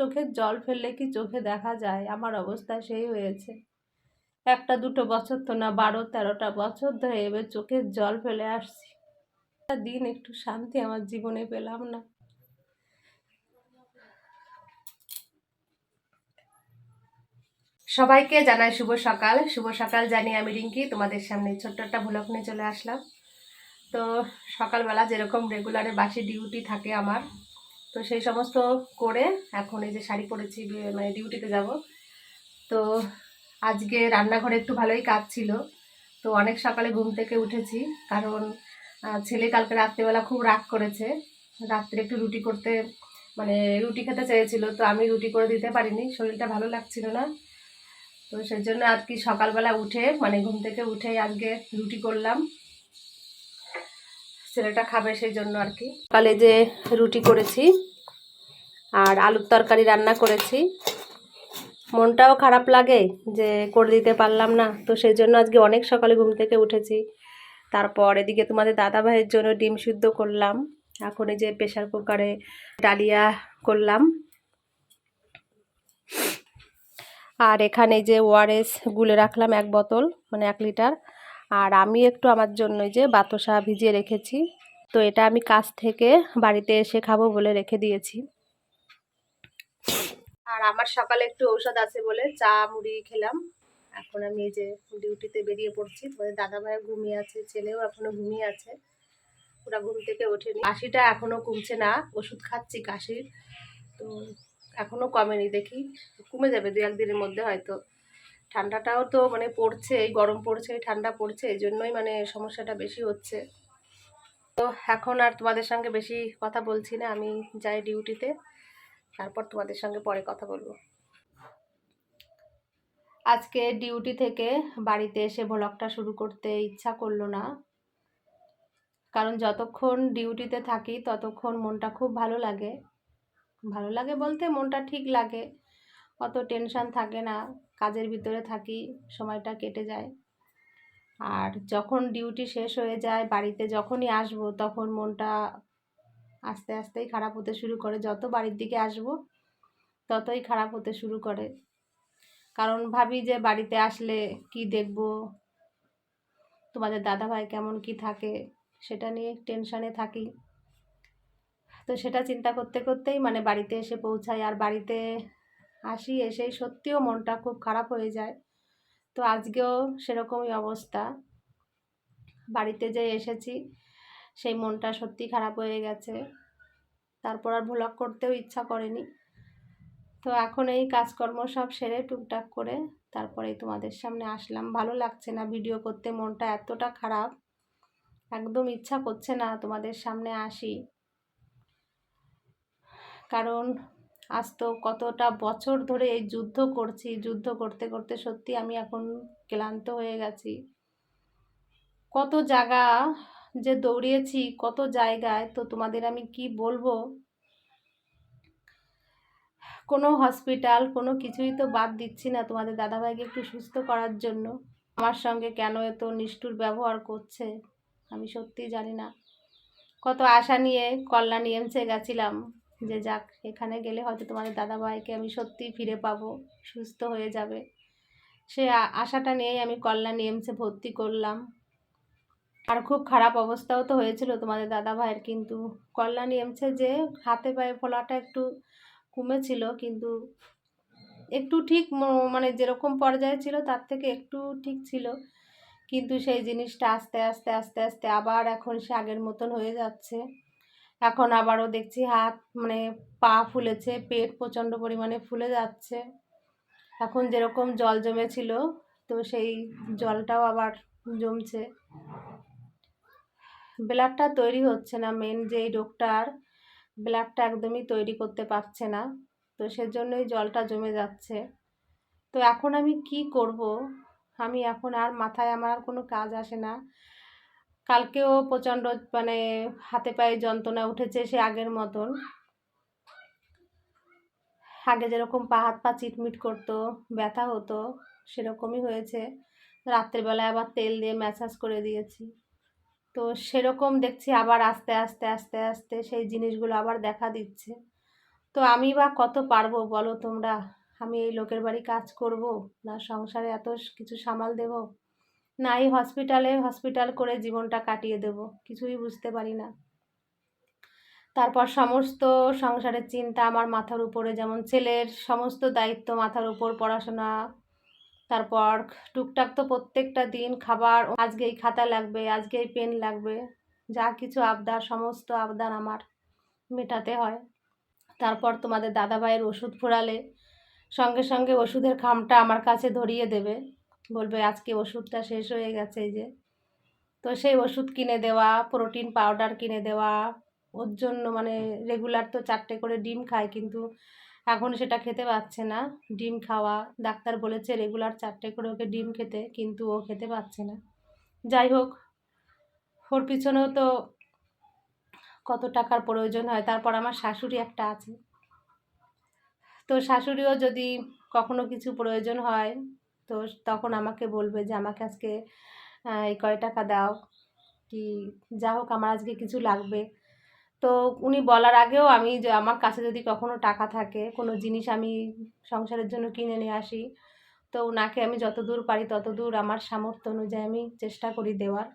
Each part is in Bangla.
চোখের জল ফেললে কি চোখে দেখা যায়? আমার অবস্থা সেই হয়েছে। একটা দুটো বছর তো না, বারো তেরোটা বছর ধরে এবার চোখের জল ফেলে আসছি। দিন একটু শান্তি আমার জীবনে পেলাম না। সবাইকে জানাই শুভ সকাল। শুভ সকাল জানি আমি রিঙ্কি, তোমাদের সামনে ছোট্ট একটা ভ্লগ নিয়ে চলে আসলাম। তো সকালবেলা যেরকম রেগুলারে বাসি ডিউটি থাকে আমার তো সেই সমস্ত করে এখন এই যে শাড়ি পরেছি মানে ডিউটিতে যাব। তো আজকে রান্নাঘরে একটু ভালোই কাজ ছিল। তো অনেক সকালে ঘুম থেকে উঠেছি, কারণ ছেলে কালকে রাত্রেবেলা খুব রাগ করেছে। রাত্রে একটু রুটি করতে মানে রুটি খেতে চেয়েছিল, তো আমি রুটি করে দিতে পারিনি, শরীরটা ভালো লাগছিল না। তো সেই জন্য আর কি সকালবেলা উঠে মানে ঘুম থেকে উঠে আজকে রুটি করলাম। ছেলেটা খাবে সেই জন্য আর কি। সকালে যে রুটি করেছি আর আলুর তরকারি রান্না করেছি, মনটাও খারাপ লাগে যে করে দিতে পারলাম না। তো সেই জন্য আজকে অনেক সকালে ঘুম থেকে উঠেছি। তারপর এদিকে তোমাদের দাদা ভাইয়ের জন্য ডিম সিদ্ধ করলাম। এখন এই যে প্রেশার কুকারে ডালিয়া করলাম। আর এখানে যে ওআরএস গুলে রাখলাম এক বোতল মানে এক লিটার। আর আমি একটু আমার জন্য যে বাতাসা ভিজিয়ে রেখেছি। তো এটা আমি কাজ থেকে বাড়িতে এসে খাব বলে রেখে দিয়েছি। আর আমার সকালে একটু ঔষধ আছে বলে চা, মুড়ি খেলাম। এখন আমি এই যে ডিউটিতে বেরিয়ে পড়ছি। তোমাদের দাদা ভাই ঘুমিয়ে আছে, ছেলেও এখনও ঘুমিয়ে আছে। ওরা ঘুম থেকে ওঠেনি। কাশিটা এখনও কমছে না। ওষুধ খাচ্ছি কাশির। তো এখনও কমেনি দেখি। কমে যাবে দু একদিনের মধ্যে হয়তো। ঠান্ডাটাও তো মানে পড়ছে, এই গরম পড়ছে ঠান্ডা পড়ছে, এই জন্যই মানে সমস্যাটা বেশি হচ্ছে। তো এখন আর তোমাদের সঙ্গে বেশি কথা বলছি না, আমি যাই ডিউটিতে, তারপর তোমাদের সঙ্গে পরে কথা বলব। আজকে ডিউটি থেকে বাড়িতে এসে ব্লগটা শুরু করতে ইচ্ছা করল না। কারণ যতক্ষণ ডিউটিতে থাকি, ততক্ষণ মনটা খুব ভালো লাগে। ভালো লাগে বলতে মনটা ঠিক লাগে, অত টেনশন থাকে না। কাজের ভিতরে থাকি, সময়টা কেটে যায়। আর যখন ডিউটি শেষ হয়ে যায়, বাড়িতে যখনই আসব, তখন মনটা আস্তে আস্তেই খারাপ হতে শুরু করে। যত বাড়ির দিকে আসব, ততই খারাপ হতে শুরু করে। কারণ ভাবি যে, বাড়িতে আসলে কি দেখব? তোমাদের দাদা ভাই কেমন, কি থাকে? সেটা নিয়ে টেনশানে থাকি। তো সেটা চিন্তা করতে করতেই মানে বাড়িতে এসে পৌঁছাই। আর বাড়িতে আসি এসেই সত্যিও মনটা খুব খারাপ হয়ে যায়। তো আজকেও সেরকমই অবস্থা। বাড়িতে যে এসেছি, সেই মনটা সত্যি খারাপ হয়ে গেছে। তারপর আর ভ্লগ করতেও ইচ্ছা করেনি। তো এখন এই কাজকর্ম সব সেরে টুকটাক করে তারপরে তোমাদের সামনে আসলাম। ভালো লাগছে না ভিডিও করতে, মনটা এতটা খারাপ। একদম ইচ্ছা করছে না তোমাদের সামনে আসি। কারণ আজ তো কতটা বছর ধরে এই যুদ্ধ করছি, যুদ্ধ করতে করতে সত্যি আমি এখন ক্লান্ত হয়ে গেছি। কত জায়গা যে দৌড়িয়েছি, কত জায়গায়, তো তোমাদের আমি কি বলব? কোনো হসপিটাল, কোনো কিছুই তো বাদ দিচ্ছি না তোমাদের দাদাভাইকে একটু সুস্থ করার জন্য। আমার সঙ্গে কেন এত নিষ্ঠুর ব্যবহার করছে? আমি সত্যিই জানি না। কত আশা নিয়ে, কল্যাণী এমসে গেছিলাম। যে যাক, এখানে গেলে হয়তো তোমাদের দাদাভাইকে আমি সত্যিই ফিরে পাবো, সুস্থ হয়ে যাবে। সে আশাটা নিয়েই আমি কল্যাণী এমসে ভর্তি করলাম। আর খুব খারাপ অবস্থাও তো হয়েছিল তোমাদের দাদা ভাইয়ের কিন্তু কল্যাণী এমসে যে হাতে পায়ে ফোলাটা একটু কমেছিল, কিন্তু একটু ঠিক মানে যেরকম পর্যায়ে ছিল তার থেকে একটু ঠিক ছিল। কিন্তু সেই জিনিসটা আস্তে আস্তে আস্তে আস্তে আবার এখন সে আগের মতন হয়ে যাচ্ছে। এখন আবারও দেখছি হাত মানে পা ফুলেছে, পেট প্রচণ্ড পরিমাণে ফুলে যাচ্ছে। এখন যেরকম জল জমেছিল, তো সেই জলটাও আবার জমছে। ব্লাডটা তৈরি হচ্ছে না মেন যে এই রোগটার ব্লাডটা একদমই তৈরি করতে পারছে না, তো সেজন্যই জলটা জমে যাচ্ছে। তো এখন আমি কি করব? আমি এখন আর মাথায় আমার কোনো কাজ আসে না। কালকেও প্রচণ্ড মানে হাতে পায়ে যন্ত্রণা উঠেছে সে আগের মতন। আগে যেরকম পা হাত পা চিটমিট করতো, ব্যথা হতো, সেরকমই হয়েছে। রাত্রেবেলায় আবার তেল দিয়ে ম্যাসাজ করে দিয়েছি। তো সেরকম দেখছি আবার আস্তে আস্তে আস্তে আস্তে সেই জিনিসগুলো আবার দেখা দিচ্ছে। তো আমি বা কত পারব বলো তোমরা? আমি এই লোকের বাড়ি কাজ করব না সংসারে এত কিছু সামাল দেব? না, এই হসপিটালে হসপিটাল করে জীবনটা কাটিয়ে দেব, কিছুই বুঝতে পারি না। তারপর সমস্ত সংসারের চিন্তা আমার মাথার উপরে, যেমন ছেলের সমস্ত দায়িত্ব মাথার উপর পড়াশোনা, তারপর টুকটাক তো প্রত্যেকটা দিন খাবার আজকে এই খাতা লাগবে আজকে এই পেন লাগবে, যা কিছু আবদার, সমস্ত আবদার আমার মেটাতে হয়। তারপর তোমাদের দাদাভাইয়ের ওষুধ ফোরালে, সঙ্গে সঙ্গে ওষুধের খামটা আমার কাছে ধরিয়ে দেবে। বলবে, আজকে ওষুধটা শেষ হয়ে গেছে যে। তো সেই ওষুধ কিনে দেওয়া, প্রোটিন পাউডার কিনে দেওয়া, ওর জন্য মানে রেগুলার তো চারটে করে ডিম খায়, কিন্তু এখন সেটা খেতে পাচ্ছে না। ডিম খাওয়া, ডাক্তার বলেছে রেগুলার চারটে করে ওকে ডিম খেতে, কিন্তু ও খেতে পাচ্ছে না। যাই হোক, ওর পিছনেও তো কত টাকার প্রয়োজন হয়। তারপর আমার শাশুড়ি একটা আছে। তো শাশুড়িও যদি কখনো কিছু প্রয়োজন হয় তো তখন আমাকে বলবে যে, আমাকে আজকে এই কয় টাকা দাও। কি, যা হোক আমার আজকে কিছু লাগবে। তো উনি বলার আগেও আমি আমার কাছে যদি কখনো টাকা থাকে, কোনো জিনিস আমি সংসারের জন্য কিনে নিয়ে আসি, তো ওনাকে আমি যত দূর পারি তত দূর আমার সামর্থ্য অনুযায়ী আমি চেষ্টা করি দেওয়ার।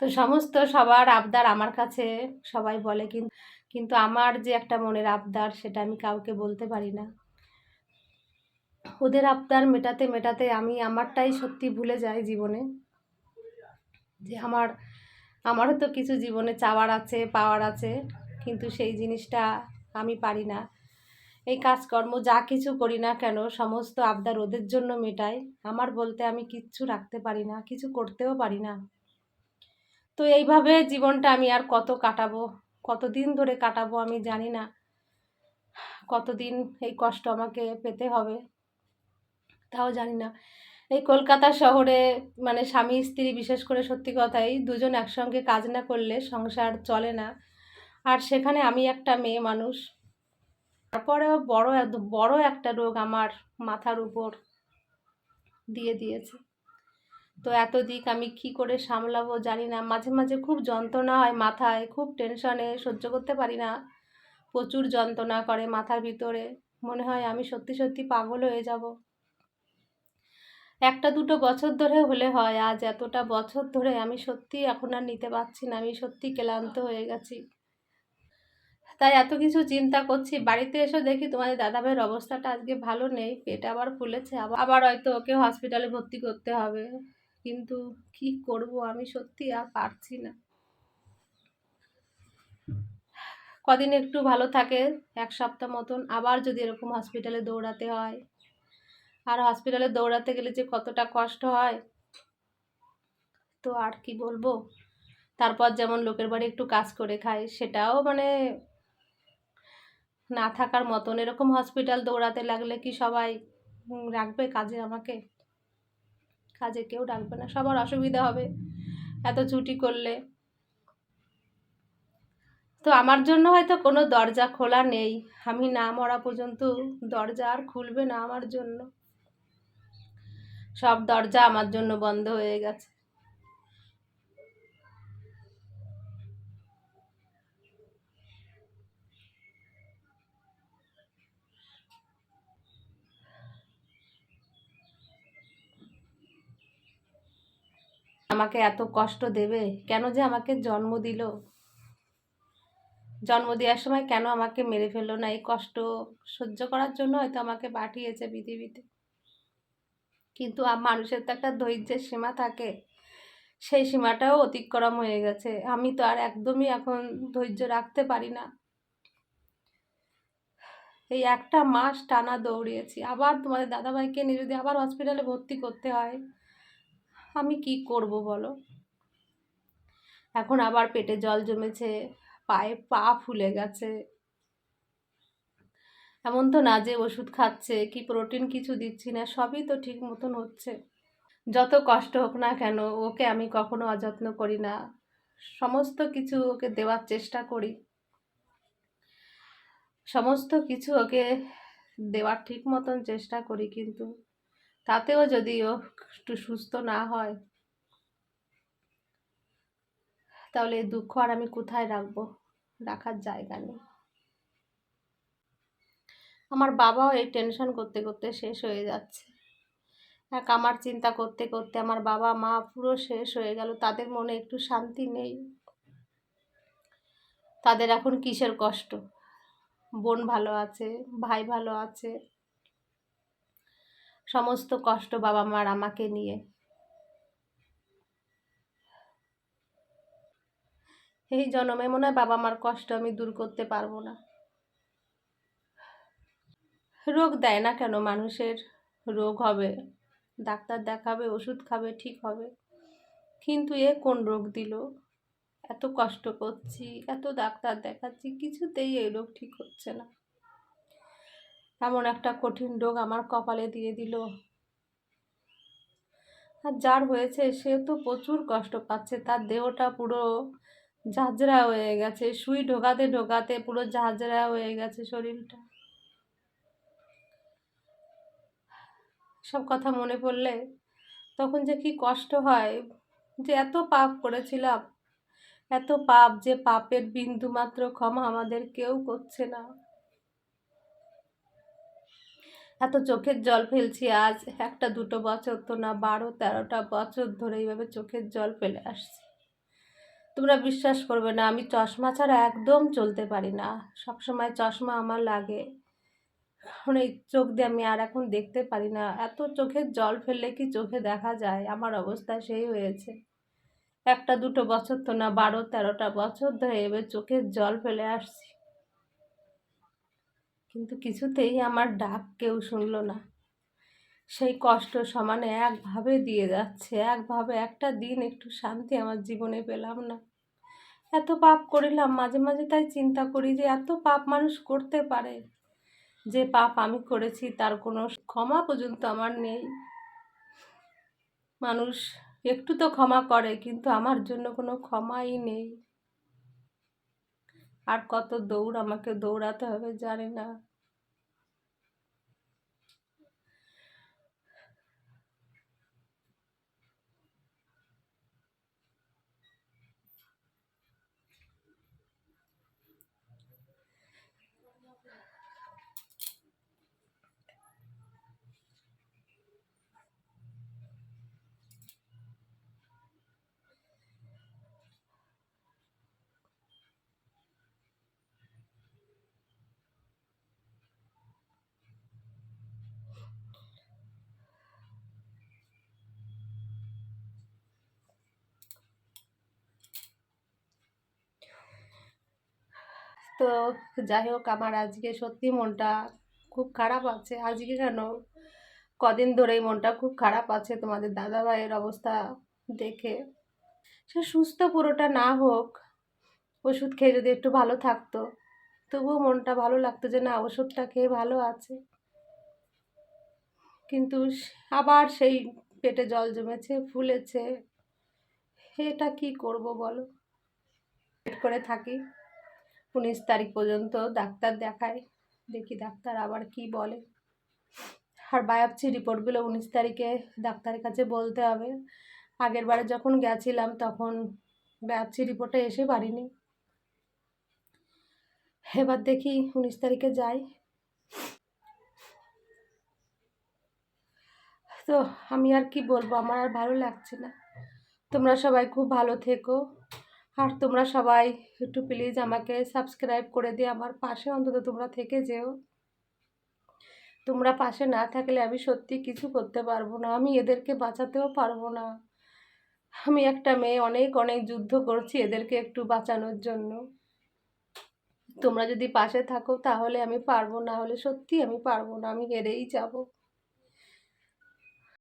তো সমস্ত সবার আবদার আমার কাছে, সবাই বলে কিন্তু কিন্তু আমার যে একটা মনের আবদার সেটা আমি কাউকে বলতে পারি না। ওদের আবদার মেটাতে মেটাতে আমি আমারটাই সত্যি ভুলে যাই জীবনে। যে আমার, আমারও তো কিছু জীবনে চাওয়ার আছে, পাওয়ার আছে, কিন্তু সেই জিনিসটা আমি পারি না। এই কাজকর্ম যা কিছু করি না কেন, সমস্ত আবদার ওদের জন্য মেটাই। আমার বলতে আমি কিচ্ছু রাখতে পারি না, কিছু করতেও পারি না। তো এইভাবে জীবনটা আমি আর কত কাটাবো, কতদিন ধরে কাটাবো আমি জানি না। কতদিন এই কষ্ট আমাকে পেতে হবে। তাও জানি না এই কলকাতা শহরে মানে স্বামী, স্ত্রী বিশেষ করে সত্যি কথাই দুজন একসঙ্গে কাজ না করলে সংসার চলে না। আর সেখানে আমি একটা মেয়ে মানুষ। তারপরেও বড় বড় একটা রোগ আমার মাথার উপর দিয়ে দিয়েছে। তো এত দিক আমি কি করে সামলাবো জানি না মাঝে মাঝে খুব যন্ত্রণা হয় মাথায়, খুব টেনশনে সহ্য করতে পারি না। প্রচুর যন্ত্রণা করে মাথার ভিতরে। মনে হয় আমি সত্যি সত্যি পাগল হয়ে যাব। একটা দুটো বছর ধরে হলে হয়। আজ এতটা বছর ধরে আমি সত্যি এখন আর নিতে পারছি না। আমি সত্যি ক্লান্ত হয়ে গেছি। তাই এত কিছু চিন্তা করছি। বাড়িতে এসে দেখি তোমাদের দাদাভাইয়ের অবস্থাটা আজকে ভালো নেই। পেট আবার ফুলেছে। আবার হয়তো ওকে হসপিটালে ভর্তি করতে হবে। কিন্তু কি করব? আমি সত্যি আর পারছি না। কদিন একটু ভালো থাকে, এক সপ্তাহ মতন। আবার যদি এরকম হসপিটালে দৌড়াতে হয়। আর হসপিটালে দৌড়াতে গেলে যে কতটা কষ্ট হয়, তো আর কি বলব? তারপর যেমন লোকের বাড়ি একটু কাজ করে খাই, সেটাও মানে না থাকার মতন। এরকম হসপিটাল দৌড়াতে লাগলে কি সবাই রাখবে কাজে আমাকে? কাজে কেউ রাখবে না, সবার অসুবিধা হবে, এত ছুটি করলে। তো আমার জন্য হয়তো কোনো দরজা খোলা নেই। আমি না মরা পর্যন্ত দরজা আর খুলবে না আমার জন্য। সব দরজা আমার জন্য বন্ধ হয়ে গেছে। আমাকে এত কষ্ট দেবে? কেন যে আমাকে জন্ম দিল? জন্ম দেওয়ার সময় কেন আমাকে মেরে ফেলল না? এই কষ্ট সহ্য করার জন্য হয়তো আমাকে পাঠিয়েছে পৃথিবীতে। কিন্তু মানুষের তো একটা ধৈর্যের সীমা থাকে। সেই সীমাটাও অতিক্রম হয়ে গেছে। আমি তো আর একদমই এখন ধৈর্য রাখতে পারি না। এই একটা মাস টানা দৌড়িয়েছি। আবার তোমাদের দাদাভাইকে নিয়ে যদি আবার হসপিটালে ভর্তি করতে হয়, আমি কি করব বলো? এখন আবার পেটে জল জমেছে, পায়ে পা ফুলে গেছে। এমন তো না যে ওষুধ খাচ্ছে, কি প্রোটিন কিছু দিচ্ছি না, সবই তো ঠিক মতন হচ্ছে। যত কষ্ট হোক না কেন, ওকে আমি কখনো অযত্ন করি না। সমস্ত কিছু ওকে দেওয়ার চেষ্টা করি। সমস্ত কিছু ওকে দেওয়ার ঠিক মতন চেষ্টা করি কিন্তু তাতেও যদি ও একটু সুস্থ না হয়, তাহলে দুঃখ আর আমি কোথায় রাখব? রাখার জায়গা নেই। আমার বাবাও এই টেনশন করতে করতে শেষ হয়ে যাচ্ছে। এক আমার চিন্তা করতে করতে আমার বাবা, মা পুরো শেষ হয়ে গেল। তাদের মনে একটু শান্তি নেই। তাদের এখন কিসের কষ্ট? বোন ভালো আছে, ভাই ভালো আছে। সমস্ত কষ্ট বাবা মার আমাকে নিয়ে। এই জন্মে মনে হয় বাবা মার কষ্ট আমি দূর করতে পারব না। রোগ দেয় না কেন? মানুষের রোগ হবে, ডাক্তার দেখাবে, ওষুধ খাবে, ঠিক হবে। কিন্তু এ কোন রোগ দিল? এত কষ্ট করছি, এত ডাক্তার দেখাচ্ছি, কিছুতেই এই রোগ ঠিক হচ্ছে না। এমন একটা কঠিন রোগ আমার কপালে দিয়ে দিল। আর যার হয়েছে, সে তো প্রচুর কষ্ট পাচ্ছে, তার দেহটা পুরো ঝাঁঝরা হয়ে গেছে সুই ঢোকাতে ঢোকাতে পুরো ঝাঁঝরা হয়ে গেছে শরীরটা। সব কথা মনে পড়লে তখন যে কি কষ্ট হয়, যে এত পাপ করেছিলাম, এত পাপ যে পাপের বিন্দু মাত্র ক্ষমা আমাদের কেউ করছে না। এত চোখের জল ফেলছি আজ, একটা দুটো বছর তো না, বারো তেরোটা বছর ধরে এইভাবে চোখের জল ফেলে আসছি। তোমরা বিশ্বাস করবে না, আমি চশমা ছাড়া একদম চলতে পারি না। সবসময় চশমা আমার লাগে। এখন এই চোখ দিয়ে আমি আর এখন দেখতে পারি না। এত চোখের জল ফেললে কি চোখে দেখা যায়? আমার অবস্থা সেই হয়েছে। একটা দুটো বছর তো না, বারো, তেরোটা বছর ধরে এবার চোখের জল ফেলে আসছি। কিন্তু কিছুতেই আমার ডাক কেউ শুনলো না। সেই কষ্ট সমানে একভাবে দিয়ে যাচ্ছে, একভাবে একটা দিন একটু শান্তি আমার জীবনে পেলাম না। এত পাপ করিলাম, মাঝে মাঝে তাই চিন্তা করি যে এত পাপ মানুষ করতে পারে। যে পাপ আমি করেছি, তার কোনো ক্ষমা পর্যন্ত আমার নেই। মানুষ একটু তো ক্ষমা করে, কিন্তু আমার জন্য কোনো ক্ষমাই নেই। আর কত দৌড় আমাকে দৌড়াতে হবে জানি না। তো যাই হোক, আমার আজকে সত্যি মনটা খুব খারাপ আছে। আজকে কেন? কদিন ধরেই মনটা খুব খারাপ আছে তোমাদের দাদা ভাইয়ের অবস্থা দেখে। সে সুস্থ পুরোটা না হোক, ওষুধ খেয়ে যদি একটু ভালো থাকতো, তবুও মনটা ভালো লাগতো যে না, ওষুধটা খেয়ে ভালো আছে। কিন্তু আবার সেই পেটে জল জমেছে, ফুলেছে। এটা কি করব বলো? করে থাকি। উনিশ তারিখ পর্যন্ত ডাক্তার দেখায়। দেখি ডাক্তার আবার কি বলে। আর বায়োপসি রিপোর্টগুলো উনিশ তারিখে ডাক্তারের কাছে বলতে হবে। আগের বারে যখন গেছিলাম তখন বায়োপসি রিপোর্টে এসে পারিনি এবার দেখি উনিশ তারিখে যাই। তো আমি আর কি বলব, আমার আর ভালো লাগছে না। তোমরা সবাই খুব ভালো থেকো। আর তোমরা সবাই একটু প্লিজ আমাকে সাবস্ক্রাইব করে দিয়ে আমার পাশে অন্তত তোমরা থেকে যেও। তোমরা পাশে না থাকলে আমি সত্যি কিছু করতে পারব না, আমি এদেরকে বাঁচাতেও পারব না। আমি একটা মেয়ে, অনেক অনেক যুদ্ধ করছি এদেরকে একটু বাঁচানোর জন্য। তোমরা যদি পাশে থাকো তাহলে আমি পারব, না হলে সত্যি আমি পারব না, আমি হেরেই যাব।